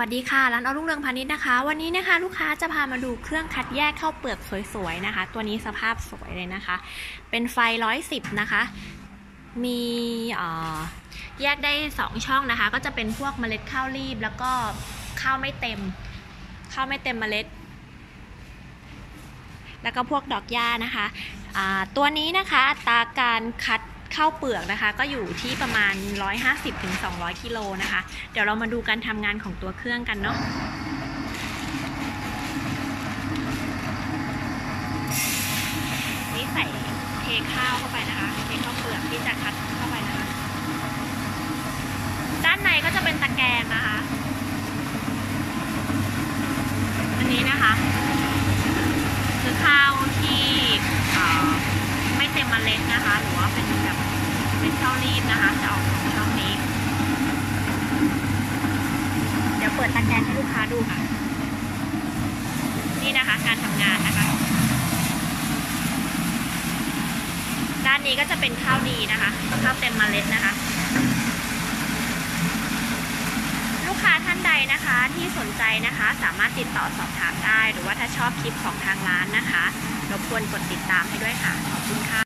วัสดีค่ะ ร้านอรุ่งเรืองพาณิชย์นะคะ วันนี้นะคะลูกค้าจะพามาดูเครื่องคัดแยกข้าวเปลือกสวยๆนะคะ ตัวนี้สภาพสวยเลยนะคะ เป็นไฟ110นะคะ มีแยกได้2ช่องนะคะ ก็จะเป็นพวกเมล็ดข้าวรีบ แล้วก็ข้าวไม่เต็ม ข้าวไม่เต็มเมล็ด แล้วก็พวกดอกหญ้านะคะ ตัวนี้นะคะตาการคัด ข้าวเปลือกนะคะ ก็อยู่ที่ประมาณ 150-200กิโลนะคะ เดี๋ยวเรามาดูการทำงานของตัวเครื่องกันเนาะนี่ใส่เทข้าวเข้าไปนะคะ เทข้าวเปลือกที่จะคัดเข้าไปนะคะ ด้านในก็จะเป็นตะแกรงนะคะ อันนี้นะคะ คือข้าวที่เอ่อไม่เต็มเมล็ดนะคะ หรือว่าเป็นแบบ เป็นข้าวรีบนะคะจะออกของช่องนี้ เดี๋ยวเปิดตะแกรงให้ลูกค้าดูค่ะ นี่นะคะการทำงานนะคะ ด้านนี้ก็จะเป็นข้าวดีนะคะข้าวเต็มเมล็ดนะคะ ลูกค้าท่านใดนะคะที่สนใจนะคะ สามารถติดต่อสอบถามได้ หรือว่าถ้าชอบคลิปของทางร้านนะคะรบกวนกดติดตามให้ด้วยค่ะ ขอบคุณค่ะ